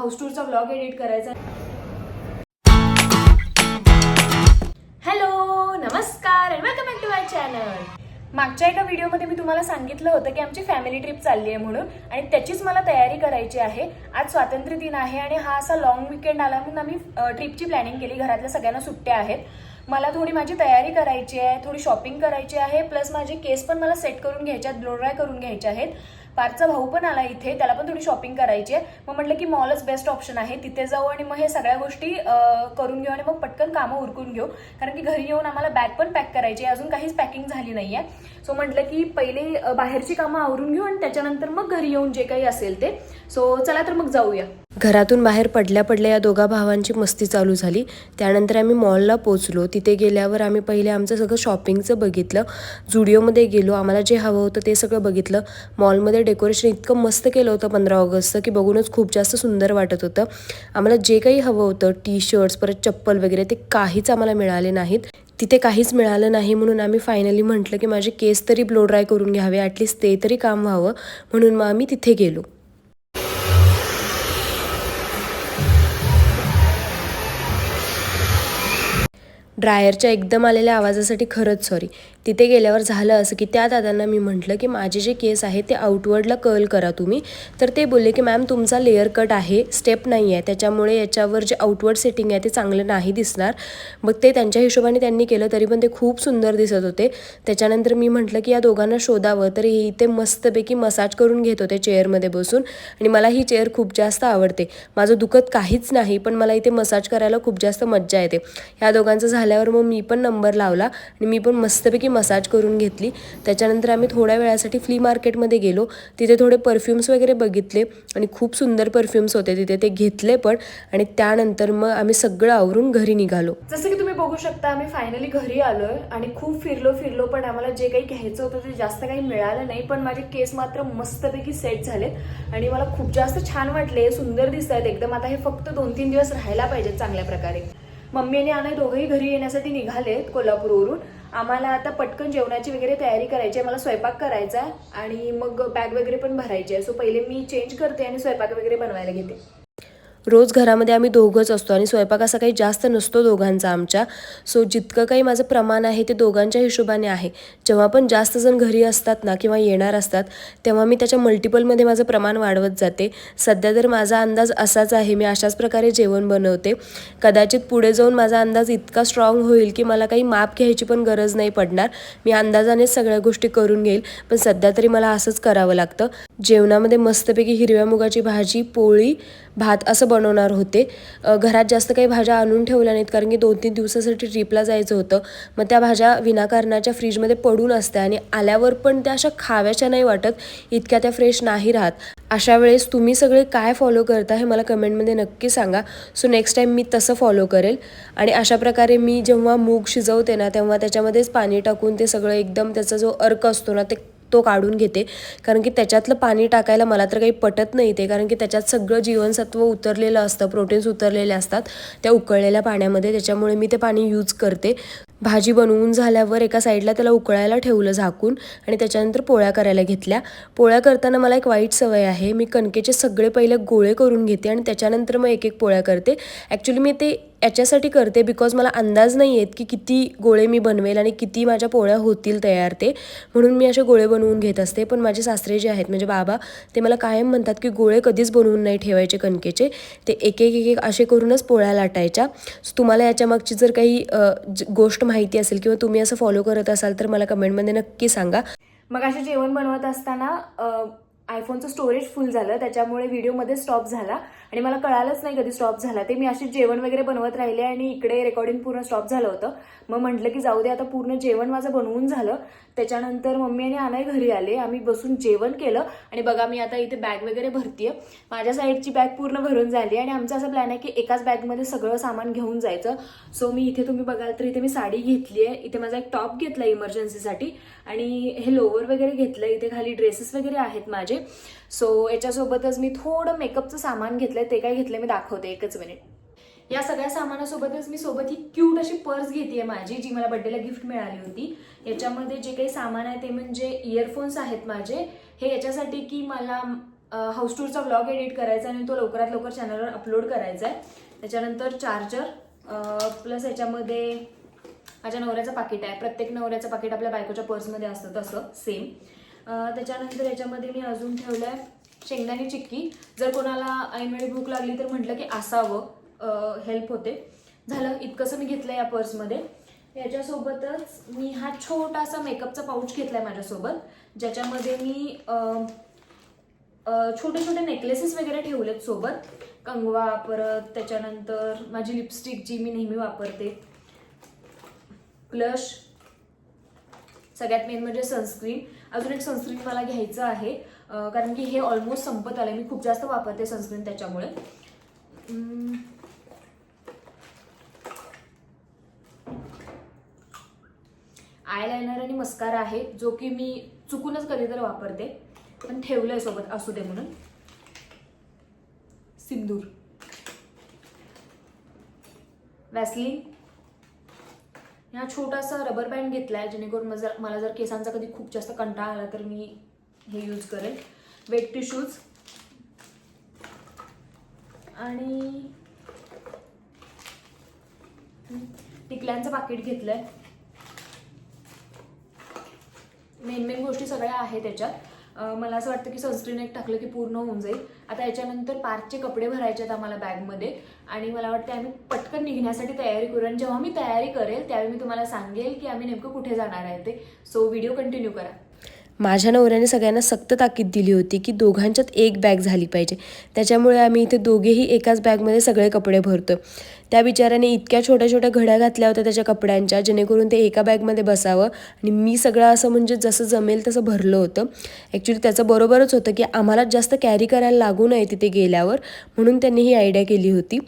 House टूरचा blog edit करायचा. Hello नमस्कार and welcome back to my channel मागच्या एका व्हिडिओमध्ये मी तुम्हाला सांगितलं होतं की आमची फॅमिली ट्रिप चालली आहे म्हणून आणि त्याचीच मला तयारी करायची आहे. आज स्वातंत्र्य दिन आहे आणि हा असा लॉंग विकेंड आला म्हणून आम्ही ट्रिपची प्लॅनिंग केली. घरातल्या सगळ्यांना सुट्ट्या आहेत. मला थोडी माझी तयारी करायची आहे थोडी शॉपिंग करायची आहे प्लस माझे केस पण मला सेट करून घ्यायचे आहेत ब्लोड्राय करून घ्यायचे आहेत. पारचा भाऊ पण आला इथे त्याला पण थोडी शॉपिंग करायची आहे. मग म्हटलं की मॉलच बेस्ट ऑप्शन आहे तिथे जाऊ आणि मग हे सगळ्या गोष्टी करून घेऊ आणि मग पटकन कामं उरकून घेऊ. कारण की घरी येऊन आम्हाला बॅग पण पॅक करायची आहे अजून काहीच पॅकिंग झाली नाही आहे. सो म्हटलं की पहिले बाहेरची कामं आवरून घेऊ आणि त्याच्यानंतर मग घरी येऊन जे काही असेल ते. सो चला तर मग जाऊया. घरातून बाहेर पडल्या पडल्या या दोघा भावांची मस्ती चालू झाली. त्यानंतर आम्ही मॉलला पोचलो तिथे गेल्यावर आम्ही पहिले आमचं सगळं शॉपिंगचं बघितलं. जुडिओमध्ये गेलो. आम्हाला जे हवं होतं ते सगळं बघितलं. मॉलमध्ये डेकोरेशन इतकं मस्त केलं होतं पंधरा ऑगस्टचं की बघूनच खूप जास्त सुंदर वाटत होतं. आम्हाला जे काही हवं होतं टी शर्ट्स परत चप्पल वगैरे ते काहीच आम्हाला मिळाले नाहीत. तिथे काहीच मिळालं नाही म्हणून आम्ही फायनली म्हटलं की माझे केस तरी ब्लो ड्राय करून घ्यावे ॲटलिस्ट ते तरी काम व्हावं म्हणून मग आम्ही तिथे गेलो. ड्रायरच्या एकदम आलेल्या आवाजासाठी खरंच सॉरी तिथे गेल्यावर झालं असं की त्या दादांना मी म्हटलं की माझे जे केस आहे ते आउटवर्डला कर्ल करा तुम्ही. तर ते बोलले की मॅम तुमचा लेअर कट आहे स्टेप नाही आहे त्याच्यामुळे याच्यावर जे आउटवर्ड सेटिंग आहे ते चांगलं नाही दिसणार. मग ते त्यांच्या हिशोबाने त्यांनी केलं तरी पण ते खूप सुंदर दिसत होते. त्याच्यानंतर मी म्हटलं की या दोघांना शोधावं. तर हे इथे मस्तपैकी मसाज करून घेत होते चेअरमध्ये बसून. आणि मला ही चेअर खूप जास्त आवडते. माझं दुखत काहीच नाही पण मला इथे मसाज करायला खूप जास्त मज्जा येते. ह्या दोघांचं झाल्यावर मग मी पण नंबर लावला. आणि मी पण मस्तपैकी मसाज करून घेतली. त्याच्यानंतर आम्ही थोड्या वेळासाठी फ्ली मार्केटमध्ये गेलो. तिथे थोडे परफ्युम्स वगैरे बघितले आणि खूप सुंदर परफ्युम्स होते तिथे. ते घेतले पण आणि त्यानंतर मग आम्ही सगळं आवरून घरी निघालो. जसं की तुम्ही बघू शकता आम्ही फायनली घरी आलोय आणि खूप फिरलो फिरलो पण आम्हाला जे काही घ्यायचं होतं ते जास्त काही मिळालं नाही. पण माझे केस मात्र मस्तपैकी सेट झालेत आणि मला खूप जास्त छान वाटले. सुंदर दिसत आहेत एकदम. आता हे फक्त दोन तीन दिवस राहायला पाहिजेत चांगल्या प्रकारे. मम्मी आणि आनंद दोघंही घरी येण्यासाठी निघालेत कोल्हापूरवरून. आम्हाला आता पटकन जेवणाची वगैरे तयारी करायची आहे. मला स्वयंपाक करायचा आहे आणि मग बॅग वगैरे पण भरायची आहे. सो पहिले मी चेंज करते आणि स्वयंपाक वगैरे बनवायला घेते. रोज घरामध्ये आम्ही दोघंच असतो आणि स्वयंपाक असा काही जास्त नसतो दोघांचा आमच्या. सो जितकं काही माझं प्रमाण आहे ते दोघांच्या हिशोबाने आहे. जेव्हा पण जास्त जण घरी असतात ना किंवा येणार असतात तेव्हा मी त्याच्या मल्टिपलमध्ये माझं प्रमाण वाढवत जाते. सध्या तर माझा अंदाज असाच आहे मी अशाच प्रकारे जेवण बनवते. कदाचित पुढे जाऊन माझा अंदाज इतका स्ट्रॉंग होईल की मला काही माप घ्यायची पण गरज नाही पडणार. मी अंदाजानेच सगळ्या गोष्टी करून घेईल पण सध्या तरी मला असंच करावं लागतं. जेवणामध्ये मस्तपैकी हिरव्या मुगाची भाजी पोळी भात असं बनवणार होते. घरात जास्त काही भाज्या आणून ठेवल्या नाहीत कारण की दोन तीन दिवसासाठी ट्रिपला जायचं होतं. मग त्या भाज्या विनाकारणाच्या फ्रीजमध्ये पडून असत्या आणि आल्यावर पण त्या अशा खाव्याच्या नाही वाटत इतक्या त्या फ्रेश नाही राहत. अशा वेळेस तुम्ही सगळे काय फॉलो करता हे मला कमेंटमध्ये नक्की सांगा. सो नेक्स्ट टाईम मी तसं फॉलो करेल. आणि अशा प्रकारे मी जेव्हा मूग शिजवते ना तेव्हा त्याच्यामध्येच पाणी टाकून ते सगळं एकदम त्याचा जो अर्क असतो ना ते तो काढून घेते. कारण की त्याच्यातलं पाणी टाकायला मला तर काही पटत नाही ते. कारण की त्याच्यात सगळं जीवनसत्व उतरलेलं असतं प्रोटीन्स उतरलेले असतात त्या उकळलेल्या पाण्यामध्ये. त्याच्यामुळे मी ते पाणी यूज करते. भाजी बनवून झाल्यावर एका साईडला त्याला उकळायला ठेवलं झाकून आणि त्याच्यानंतर पोळ्या करायला घेतल्या. पोळ्या करताना मला एक वाईट सवय आहे. मी कणकेचे सगळे पहिले गोळे करून घेते आणि त्याच्यानंतर मग एक एक पोळ्या करते. ॲक्च्युली मी ते याच्यासाठी करते बिकॉज मला अंदाज नाही आहेत की किती गोळे मी बनवेल आणि किती माझ्या पोळ्या होतील तयार ते. म्हणून मी असे गोळे बनवून घेत असते. पण माझे सासरे जे आहेत म्हणजे बाबा ते मला कायम म्हणतात की गोळे कधीच बनवून नाही ठेवायचे कणकेचे. ते एक एक एक एक असे करूनच पोळ्या लाटायच्या. सो तुम्हाला याच्यामागची जर काही गोष्ट माहिती असेल किंवा तुम्ही असं फॉलो करत असाल तर मला कमेंटमध्ये नक्की सांगा. मग असे जेवण बनवत असताना आयफोनचं स्टोरेज फुल झालं. त्याच्यामुळे व्हिडिओमध्ये स्टॉप झाला. आणि मला कळालंच नाही कधी स्टॉप झाला. ते मी अशी जेवण वगैरे बनवत राहिले आणि इकडे रेकॉर्डिंग पूर्ण स्टॉप झालं होतं. मग म्हटलं की जाऊ दे आता पूर्ण जेवण माझं बनवून झालं. त्याच्यानंतर मम्मी आणि आनाई घरी आले. आम्ही बसून जेवण केलं. आणि बघा मी आता इथे बॅग वगैरे भरतीये. माझ्या साईडची बॅग पूर्ण भरून झाली आणि आमचा असा प्लॅन आहे की एकाच बॅगमध्ये सगळं सामान घेऊन जायचं. सो मी इथे तुम्ही बघाल तर इथे मी साडी घेतली आहे इथे माझा एक टॉप घेतला इमर्जन्सीसाठी आणि हे लोअर वगैरे घेतलं इथे खाली ड्रेसेस वगैरे आहेत माझे. सो याच्यासोबतच मी थोडं मेकअपचं सामान घेतलंय ते काय घेतलंय मी दाखवते एकच मिनिट या सगळ्या सामानासोबतच मी सोबत ही क्यूट अशी पर्स घेते माझी जी मला बड्डेला गिफ्ट मिळाली होती. याच्यामध्ये जे काही सामान आहे ते म्हणजे इयरफोन्स आहेत माझे. हे याच्यासाठी की मला हाऊस टूरचा ब्लॉग एडिट करायचा आणि तो लवकरात लवकर चॅनलवर अपलोड करायचा आहे. त्याच्यानंतर चार्जर प्लस याच्यामध्ये माझ्या नवऱ्याचं पाकिट आहे. प्रत्येक नवऱ्याचं पाकिट आपल्या बायकोच्या पर्समध्ये असतं तसं सेम त्याच्यानंतर याच्यामध्ये मी अजून ठेवलं आहे शेंगदाणे चिक्की. जर कोणाला ऐनवेळी भूक लागली तर म्हटलं की असावं हेल्प होते. झालं इतकंसं मी घेतलं या पर्समध्ये. याच्यासोबतच मी हा छोटासा मेकअपचा पाऊच घेतला आहे माझ्यासोबत. ज्याच्यामध्ये मी छोटे छोटे नेकलेसेस वगैरे ठेवलेत सोबत. कंगवा परत त्याच्यानंतर माझी लिपस्टिक जी मी नेहमी वापरते. ब्लश सगळ्यात मेन म्हणजे सनस्क्रीन अजून एक सनस्क्रीन मला घ्यायचं आहे. कारण की हे ऑलमोस्ट संपत आलं मी खूप जास्त वापरते सनस्क्रीन त्याच्यामुळे. आयलायनर आणि मस्कारा आहे जो की मी चुकूनच कधीतरी वापरते. पण ठेवलं आहे सोबत असू दे म्हणून. सिंदूर. वॅसलिन हा छोटासा रबर बँड आहे जेणेकरून मला जर मला जर केसांचा कधी खूप जास्त कंटाळा आला तर मी हे यूज करेन वेट टिश्यूज आणि टिकल्यांचं पाकिट घेतलंय. मेन मेन गोष्टी सगळ्या आहेत त्याच्यात मला असं वाटतं की सनस्क्रीन एक टाकलं की पूर्ण होऊन जाईल. आता याच्यानंतर पार्कचे कपडे भरायचे आहेत आम्हाला बॅगमध्ये आणि मला वाटतं आम्ही पटकन निघण्यासाठी तयारी करू. आणि जेव्हा मी तयारी करेल त्यावेळी मी तुम्हाला सांगेल की आम्ही नेमकं कुठे जाणार आहे ते. सो व्हिडिओ कंटिन्यू करा. माझ्या नवऱ्याने सगळ्यांना सक्त ताकीद दिली होती की दोघांच्यात एक बॅग झाली पाहिजे. त्याच्यामुळे आम्ही इथे दोघेही एकाच बॅगमध्ये सगळे कपडे भरतो त्या बिचाऱ्याने इतक्या छोट्या छोट्या घड्या घातल्या होत्या त्याच्या कपड्यांच्या जेणेकरून ते एका बॅगमध्ये बसावं. आणि मी सगळं असं म्हणजे जसं जमेल तसं भरलं होतं. ॲक्च्युली त्याचं बरोबरच होतं की आम्हाला जास्त कॅरी करायला लागू नये तिथे गेल्यावर. म्हणून त्यांनी ही आयडिया केली होती.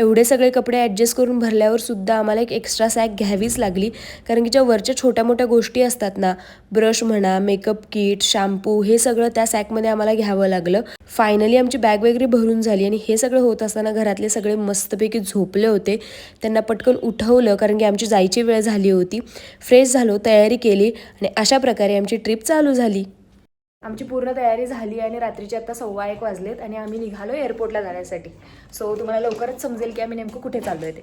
एवढे सगळे कपडे ॲडजस्ट करून भरल्यावर सुद्धा आम्हाला एक एक्स्ट्रा सॅक घ्यावीच लागली. कारण की ज्या वरच्या छोट्या मोठ्या गोष्टी असतात ना ब्रश म्हणा मेकअप किट शॅम्पू हे सगळं त्या सॅकमध्ये आम्हाला घ्यावं लागलं. फायनली आमची बॅग वगैरे भरून झाली आणि हे सगळं होत असताना घरातले सगळे मस्तपैकी झोपले होते. त्यांना पटकन उठवलं कारण की आमची जायची वेळ झाली होती. फ्रेश झालो तयारी केली आणि अशा प्रकारे आमची ट्रिप चालू झाली. आमची पूर्ण तयारी झाली आणि रात्रीचे आता सव्वा एक वाजलेत आणि आम्ही निघालो एअरपोर्टला जाण्यासाठी. सो तुम्हाला लवकरच समजेल की आम्ही नेमकं कुठे चाललो आहे ते.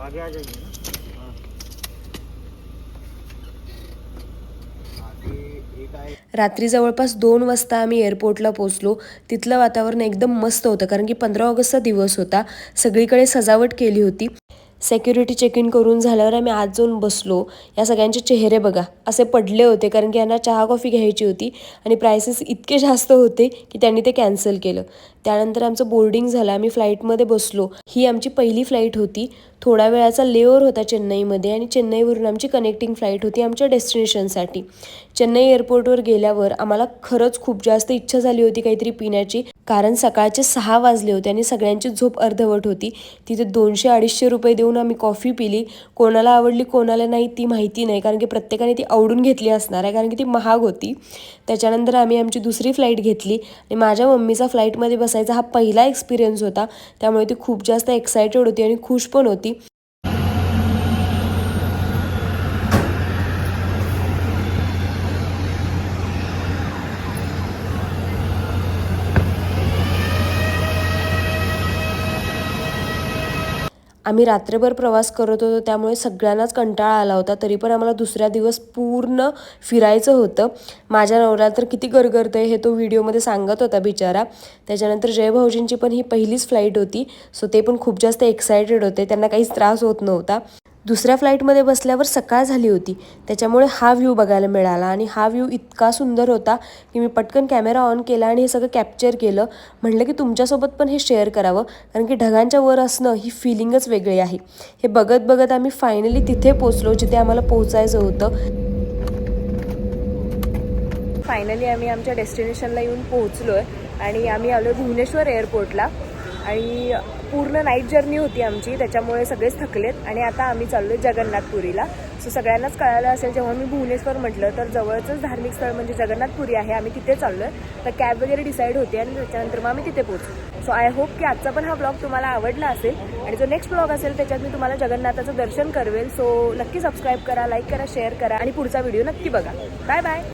आगे आ जाइए ना हाँ। आगे एक आए रात्री जवळपास दोन वाजता आम्ही एअरपोर्टला पोचलो तिथलं वातावरण एकदम मस्त होतं कारण की पंधरा ऑगस्टचा दिवस होता. सगळीकडे सजावट केली होती. सेक्युरिटी चेक इन करून झाल्यावर आम्ही आज जाऊन बसलो. या सगळ्यांचे चेहरे बघा. असे पडले होते कारण की यांना चहा कॉफी घ्यायची होती आणि प्रायसेस इतके जास्त होते की त्यांनी ते कॅन्सल केलं. त्यानंतर आमचं बोर्डिंग झालं. आम्ही फ्लाईटमध्ये बसलो. ही आमची पहिली फ्लाईट होती. थोड्या वेळाचा लेओवर होता चेन्नईमध्ये आणि चेन्नईवरून आमची कनेक्टिंग फ्लाईट होती आमच्या डेस्टिनेशनसाठी चेन्नई एअरपोर्टवर गेल्यावर आम्हाला खरंच खूप जास्त इच्छा झाली होती काहीतरी पिण्याची. कारण सकाळचे सहा वाजले होते आणि सगळ्यांची झोप अर्धवट होती. तिथे दोनशे अडीचशे रुपये देऊन आम्ही कॉफी पिली. कोणाला आवडली कोणाला नाही ती माहिती नाही. कारण की प्रत्येकाने ती आवडून घेतली असणार आहे. कारण की ती महाग होती. त्याच्यानंतर आम्ही आमची दुसरी फ्लाईट घेतली. आणि माझ्या मम्मीचा फ्लाईटमध्ये बसायचा हा पहिला एक्सपिरियन्स होता. त्यामुळे ती खूप जास्त एक्सायटेड होती आणि खुश पण होती. आम्ही रात्रभर प्रवास करत होतो त्यामुळे सगळ्यांनाच कंटाळा आला होता तरी पण आम्हाला दुसऱ्या दिवस पूर्ण फिरायचं होतं. माझ्या नवऱ्याला तर किती गरगरतं आहे हे तो व्हिडिओमध्ये सांगत होता बिचारा. त्याच्यानंतर जय भाऊजींची पण ही पहिलीच फ्लाईट होती सो ते पण खूप जास्त एक्सायटेड होते त्यांना काहीच त्रास होत नव्हता. दुसऱ्या फ्लाईटमध्ये बसल्यावर सकाळ झाली होती. त्याच्यामुळे हा व्ह्यू बघायला मिळाला आणि हा व्ह्यू इतका सुंदर होता की मी पटकन कॅमेरा ऑन केला आणि हे सगळं कॅप्चर केलं. म्हटलं की तुमच्यासोबत पण हे शेअर करावं कारण की ढगांच्या वर असणं ही फिलिंगच वेगळी आहे. हे बघत बघत आम्ही फायनली तिथे पोचलो जिथे आम्हाला पोहोचायचं होतं. फायनली आम्ही आमच्या डेस्टिनेशनला येऊन पोहोचलो आहे आणि आम्ही आलो भुवनेश्वर एअरपोर्टला आणि पूर्ण नाईट जर्नी होती आमची. त्याच्यामुळे सगळेच थकलेत. आणि आता आम्ही चाललो आहे जगन्नाथपुरीला. सो सगळ्यांनाच कळालं असेल जेव्हा मी भुवनेश्वर म्हटलं तर जवळचंच धार्मिक स्थळ म्हणजे जगन्नाथपुरी आहे. आम्ही तिथे चाललो आहे तर कॅब वगैरे डिसाईड होते आणि त्याच्यानंतर मग आम्ही तिथे पोहोचलो. सो आय होप की आजचा पण हा ब्लॉग तुम्हाला आवडला असेल. आणि जो नेक्स्ट ब्लॉग असेल त्याच्यात मी तुम्हाला जगन्नाथाचं दर्शन करवेल. सो नक्की सबस्क्राईब करा लाईक करा शेअर करा. आणि पुढचा व्हिडिओ नक्की बघा. Bye bye